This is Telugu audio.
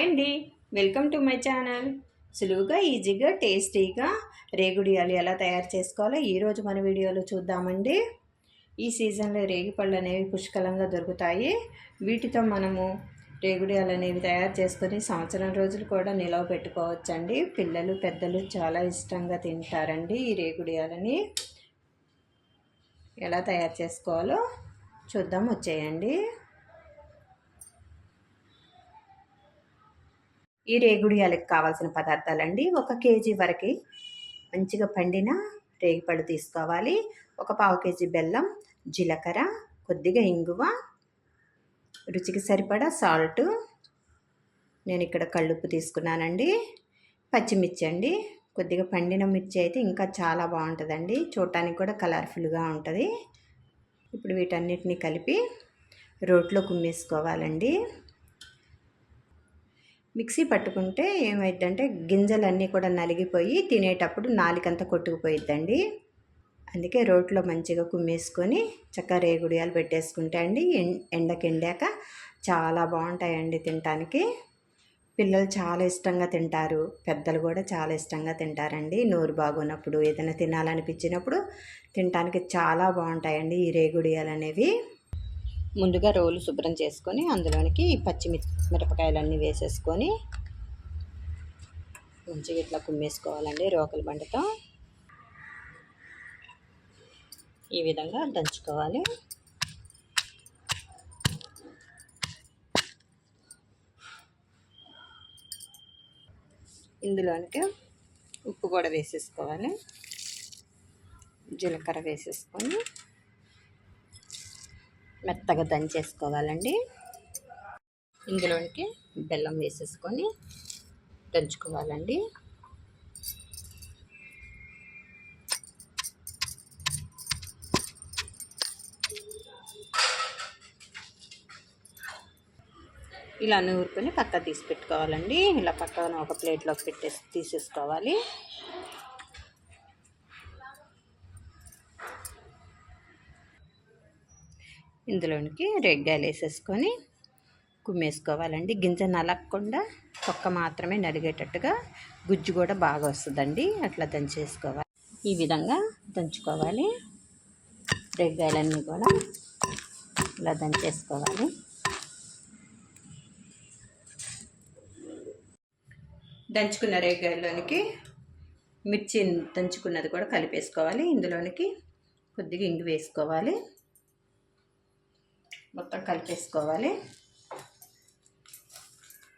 హాయ్ అండి. Welcome to my channel. సులువుగా ఈజీగా టేస్టీగా రేగుడియాలు ఎలా తయారు చేసుకోవాలో ఈరోజు మన వీడియోలో చూద్దామండి. ఈ సీజన్లో రేగిపళ్ళు అనేవి పుష్కలంగా దొరుకుతాయి. వీటితో మనము రేగుడియాలు అనేవి తయారు చేసుకొని సంవత్సరం రోజులు కూడా నిలవ పెట్టుకోవచ్చండి. పిల్లలు పెద్దలు చాలా ఇష్టంగా తింటారండి ఈ రేగుడియాలని ఎలా తయారు చేసుకోవాలో చూద్దాం వచ్చేయండి. ఈ రేగుడియాలకు కావాల్సిన పదార్థాలండి. ఒక కేజీ వరకు మంచిగా పండిన రేగిపళ్ళు తీసుకోవాలి. ఒక పావు కేజీ బెల్లం జీలకర్ర కొద్దిగా ఇంగువ రుచికి సరిపడా సాల్ట్. నేను ఇక్కడ కళ్ళుప్పు తీసుకున్నానండి. పచ్చిమిర్చి అండి. కొద్దిగా పండిన మిర్చి అయితే ఇంకా చాలా బాగుంటుందండి. చూడటానికి కూడా కలర్ఫుల్గా ఉంటుంది. ఇప్పుడు వీటన్నిటిని కలిపి రోట్లో కుమ్మేసుకోవాలండి. మిక్సీ పట్టుకుంటే ఏమైందంటే గింజలన్నీ కూడా నలిగిపోయి తినేటప్పుడు నాలికంతా కొట్టుకుపోయిద్దండి. అందుకే రోట్లో మంచిగా కుమ్మేసుకొని చక్కగా రేగుడియాలు పెట్టేసుకుంటే అండి ఎండకి ఎండాక చాలా బాగుంటాయండి తినటానికి. పిల్లలు చాలా ఇష్టంగా తింటారు. పెద్దలు కూడా చాలా ఇష్టంగా తింటారండి. నోరు బాగున్నప్పుడు ఏదైనా తినాలనిపించినప్పుడు తినటానికి చాలా బాగుంటాయండి ఈ రేగుడియాలు అనేవి ముందుగా రోలు శుభ్రం చేసుకొని అందులోనికి మిరపకాయలన్నీ వేసేసుకొని మంచిగా ఇట్లా కుమ్మేసుకోవాలండి రోకల బండతో. ఈ విధంగా దంచుకోవాలి. ఇందులోనికి ఉప్పు కూడా వేసేసుకోవాలి. జీలకర్ర వేసేసుకొని మెత్తగా దంచేసుకోవాలండి. ఇందులోకి బెల్లం వేసేసుకొని దంచుకోవాలండి. ఇలా నూరుకొని పక్క తీసి పెట్టుకోవాలండి. ఇలా పక్కన ఒక ప్లేట్లోకి పెట్టేసి తీసేసుకోవాలి. ఇందులోనికి రెగ్గాయలు వేసేసుకొని కుమ్మేసుకోవాలండి. గింజ నలగకుండా తొక్క మాత్రమే నలిగేటట్టుగా గుజ్జు కూడా బాగా వస్తుందండి. అట్లా దంచేసుకోవాలి. ఈ విధంగా దంచుకోవాలి. రెగ్గాయలన్నీ కూడా ఇలా దంచేసుకోవాలి. దంచుకున్న రేగాయలోనికి మిర్చి దంచుకున్నది కూడా కలిపేసుకోవాలి. ఇందులోనికి కొద్దిగా ఇంగు వేసుకోవాలి. మొత్తం కలిపేసుకోవాలి.